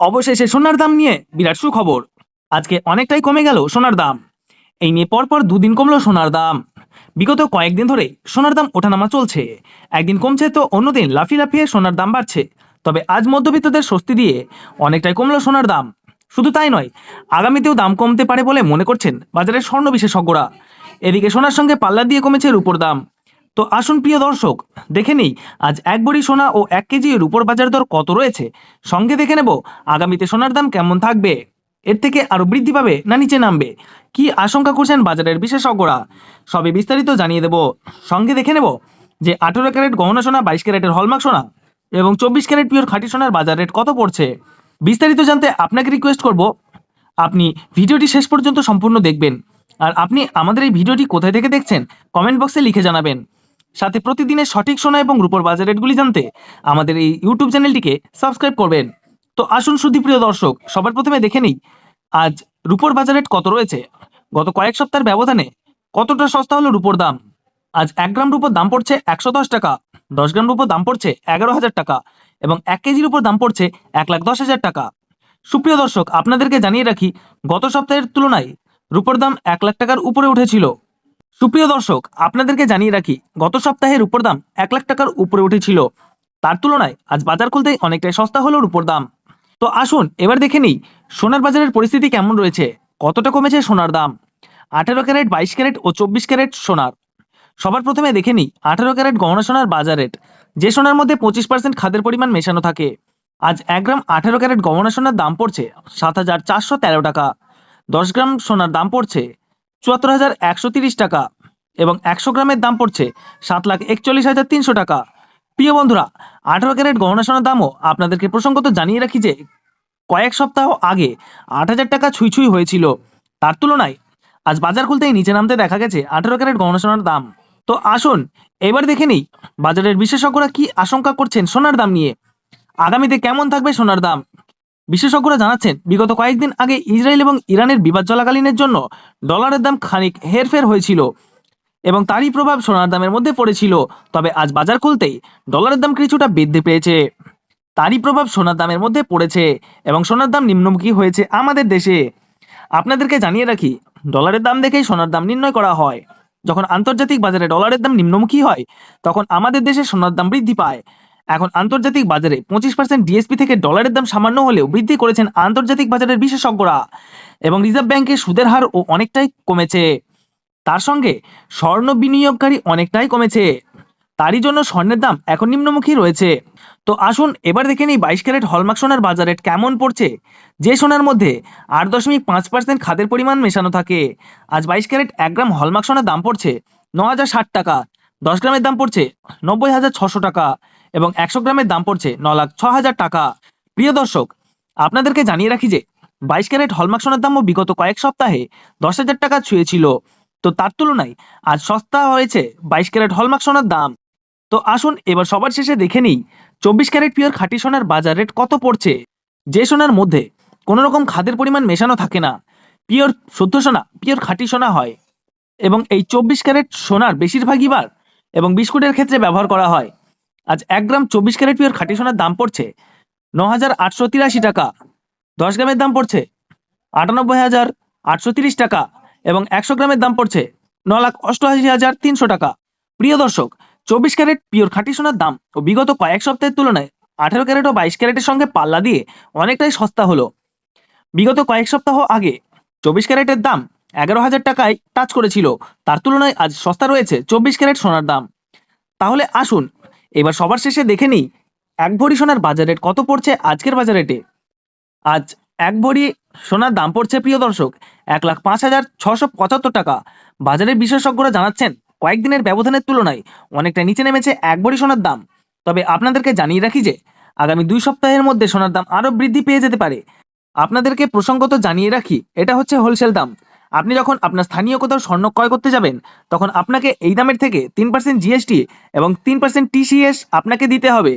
অবশেষে সোনার দাম নিয়ে বিরাট সুখবর। আজকে অনেকটাই কমে গেল সোনার দাম। এই নিয়ে পরপর দুদিন কমলো সোনার দাম। বিগত কয়েকদিন ধরে সোনার দাম ওঠানামা চলছে। একদিন কমছে তো অন্যদিন লাফিয়ে লাফিয়ে সোনার দাম বাড়ছে। তবে আজ মধ্যবিত্তদের স্বস্তি দিয়ে অনেকটাই কমলো সোনার দাম। শুধু তাই নয়, আগামীতেও দাম কমতে পারে বলে মনে করছেন বাজারের স্বর্ণ বিশেষজ্ঞরা। এদিকে সোনার সঙ্গে পাল্লা দিয়ে কমেছে রূপোর দাম। তো আসুন প্রিয় দর্শক, দেখে নেই, আজ এক বড়ি সোনা ও এক কেজি রূপোর বাজার দর কত রয়েছে? সঙ্গে দেখে নেব, আগামীতে সোনার দাম কেমন থাকবে? এর থেকে আরও বৃদ্ধি পাবে না নিচে নামবে? কি আশঙ্কা করছেন বাজারের বিশেষজ্ঞরা? সবে বিস্তারিত জানিয়ে দেব। সঙ্গে দেখে নেব যে আঠেরো ক্যারেট গহনা সোনা, বাইশ ক্যারেটের হলমার্ক সোনা এবং চব্বিশ ক্যারেট পিওর খাঁটি সোনার বাজার রেট কত পড়ছে? বিস্তারিত জানতে আপনাকে রিকোয়েস্ট করব। আপনি ভিডিওটি শেষ পর্যন্ত সম্পূর্ণ দেখবেন। আর আপনি আমাদের এই ভিডিওটি কোথায় থেকে দেখছেন কমেন্ট বক্সে লিখে জানাবেন। সাথে প্রতিদিনের সঠিক সোনা এবং রূপর বাজার রেটগুলি জানতে আমাদের এই ইউটিউব চ্যানেলটিকে সাবস্ক্রাইব করবেন। তো আসুন সুদীপ্রিয় দর্শক, সবার প্রথমে দেখে নিই, আজ রূপর বাজার রেট কত রয়েছে? গত কয়েক সপ্তাহের ব্যবধানে কতটা সস্তা হলো রূপর দাম? আজ এক গ্রাম রূপর দাম পড়ছে একশো দশ টাকা, দশ গ্রাম রূপর দাম পড়ছে এগারো হাজার টাকা এবং এক কেজির উপর দাম পড়ছে এক লাখ দশ হাজার টাকা। সুপ্রিয় দর্শক, আপনাদেরকে জানিয়ে রাখি, গত সপ্তাহের তুলনায় রূপর দাম এক লাখ টাকার উপরে উঠেছিল। সুপ্রিয় দর্শক, আপনাদেরকে জানিয়ে রাখি, গত সপ্তাহে রূপর দাম এক লাখ টাকার উপরে উঠেছিল। তার তুলনায় আজ বাজার খুলতেই অনেকটাই সস্তা হলো রূপর দাম। তো আসুন, এবার দেখে নিই, সোনার বাজারের পরিস্থিতি কেমন রয়েছে? কতটা কমেছে সোনার দাম? আঠেরো ক্যারেট, বাইশ ক্যারেট ও চব্বিশ ক্যারেট সোনার। সবার প্রথমে দেখে নিই, আঠেরো ক্যারেট গহনা সোনার বাজার রেট। যে সোনার মধ্যে পঁচিশ পার্সেন্ট খাদের পরিমাণ মেশানো থাকে। আজ এক গ্রাম আঠেরো ক্যারেট গহনা সোনার দাম পড়ছে সাত হাজার চারশো তেরো টাকা। দশ গ্রাম সোনার দাম পড়ছে চুয়াত্তর হাজার একশো তিরিশ টাকা এবং একশো গ্রামের দাম পড়ছে সাত লাখ একচল্লিশ হাজার তিনশো টাকা। প্রিয় বন্ধুরা, আঠারো ক্যারেট গহনা সোনার দামও আপনাদেরকে প্রসঙ্গত জানিয়ে রাখি যে কয়েক সপ্তাহ আগে আট হাজার টাকা ছুঁই ছুঁই হয়েছিল। তার তুলনায় আজ বাজার খুলতেই নিচে নামতে দেখা গেছে আঠারো ক্যারেট গহনা সোনার দাম। তো আসুন, এবার দেখে নিই বাজারের বিশেষজ্ঞরা কি আশঙ্কা করছেন সোনার দাম নিয়ে। আগামীতে কেমন থাকবে সোনার দাম? বিশেষজ্ঞরা জানাচ্ছেন, বিগত কয়েকদিন আগে ইসরায়েল এবং ইরানের বিবাদ চলাকালীনের জন্য ডলারের দাম খানিক হেরফের হয়েছিল এবং তারই প্রভাব সোনার দামের মধ্যে পড়েছিল। তবে আজ বাজার খুলতেই ডলারের দাম কিছুটা বৃদ্ধি পেয়েছে। তারই প্রভাব সোনার দামের মধ্যে পড়েছে এবং সোনার দাম নিম্নমুখী হয়েছে আমাদের দেশে। আপনাদেরকে জানিয়ে রাখি, ডলারের দাম দেখেই সোনার দাম নির্ণয় করা হয়। যখন আন্তর্জাতিক বাজারে ডলারের দাম নিম্নমুখী হয়, তখন আমাদের দেশে সোনার দাম বৃদ্ধি পায়। এখন আন্তর্জাতিক বাজারে পঁচিশ পার্সেন্ট ডিএসপি থেকে ডলারের দাম সামান্য হলেও বৃদ্ধি করেছেন আন্তর্জাতিক বাজারের বিশেষজ্ঞরা এবং রিজার্ভ ব্যাংকের সুদের হার ও অনেকটাই কমেছে। তার সঙ্গে স্বর্ণ বিনিয়োগকারী অনেকটাই কমেছে। তারই জন্য স্বর্ণের দাম এখন নিম্নমুখী রয়েছে। তো আসুন এবার দেখে নিই বাইশ ক্যারেট হলমার্ক সোনার বাজার কেমন পড়ছে। যে সোনার মধ্যে আট দশমিক পাঁচ পার্সেন্ট খাদের পরিমাণ মেশানো থাকে। আজ বাইশ ক্যারেট এক গ্রাম হলমার্ক সোনার দাম পড়ছে ন হাজার ষাট টাকা। দশ গ্রামের দাম পড়ছে নব্বই হাজার ছশো টাকা এবং একশো গ্রামের দাম পড়ছে ন লাখ ছ হাজার টাকা। প্রিয় দর্শক, আপনাদেরকে জানিয়ে রাখি যে বাইশ ক্যারেট হলমার্ক সোনার দামও বিগত কয়েক সপ্তাহে দশ হাজার টাকা ছুঁয়েছিল। তো তার তুলনায় আজ সস্তা হয়েছে বাইশ ক্যারেট হলমার্ক সোনার দাম। তো আসুন এবার সবার শেষে দেখে নিই চব্বিশ ক্যারেট পিওর খাঁটি সোনার বাজার রেট কত পড়ছে? যে সোনার মধ্যে কোনো রকম খাদের পরিমাণ মেশানো থাকে না। পিওর শুদ্ধ সোনা, পিওর খাঁটি সোনা হয় এবং এই চব্বিশ ক্যারেট সোনার বেশিরভাগই বার এবং বিস্কুটের ক্ষেত্রে ব্যবহার করা হয়। আজ এক গ্রাম চব্বিশ ক্যারেট পিওর খাঁটি সোনার দাম পড়ছে ন হাজার আটশো তিরাশি টাকা। দশ গ্রামের দাম পড়ছে আটানব্বই হাজার আটশো তিরিশ টাকা এবং একশো গ্রামের দাম পড়ছে ন লাখ অষ্টআশি হাজার তিনশো টাকা। প্রিয় দর্শক, চব্বিশ ক্যারেট পিওর খাঁটি সোনার দাম ও বিগত কয়েক সপ্তাহের তুলনায় আঠেরো ক্যারেট ও বাইশ ক্যারেটের সঙ্গে পাল্লা দিয়ে অনেকটাই সস্তা হলো। বিগত কয়েক সপ্তাহ আগে চব্বিশ ক্যারেটের দাম এগারো হাজার টাকায় টাচ করেছিল। তার তুলনায় আজ সস্তা রয়েছে চব্বিশ ক্যারেট সোনার দাম। তাহলে আসুন, এবার সবার শেষে দেখে নিই, এক ভরি সোনার বাজার রেট কত পড়ছে আজকের বাজার রেটে? আজ এক ভরি সোনার দাম পড়ছে, প্রিয় দর্শক, এক লাখ পাঁচ হাজার ছশো পঁচাত্তর টাকা। বাজারের বিশেষজ্ঞরা জানাচ্ছেন, কয়েকদিনের ব্যবধানের তুলনায় অনেকটা নিচে নেমেছে এক ভরি সোনার দাম। তবে আপনাদেরকে জানিয়ে রাখি যে, আগামী দুই সপ্তাহের মধ্যে সোনার দাম আরও বৃদ্ধি পেয়ে যেতে পারে। আপনাদেরকে প্রসঙ্গত জানিয়ে রাখি, এটা হচ্ছে হোলসেল দাম। আপনি যখন আপনার স্থানীয় কোথাও স্বর্ণ ক্রয় করতে যাবেন, তখন আপনাকে এই দামের থেকে তিন পার্সেন্ট জিএসটি এবং তিন পার্সেন্ট টিসিএস আপনাকে দিতে হবে।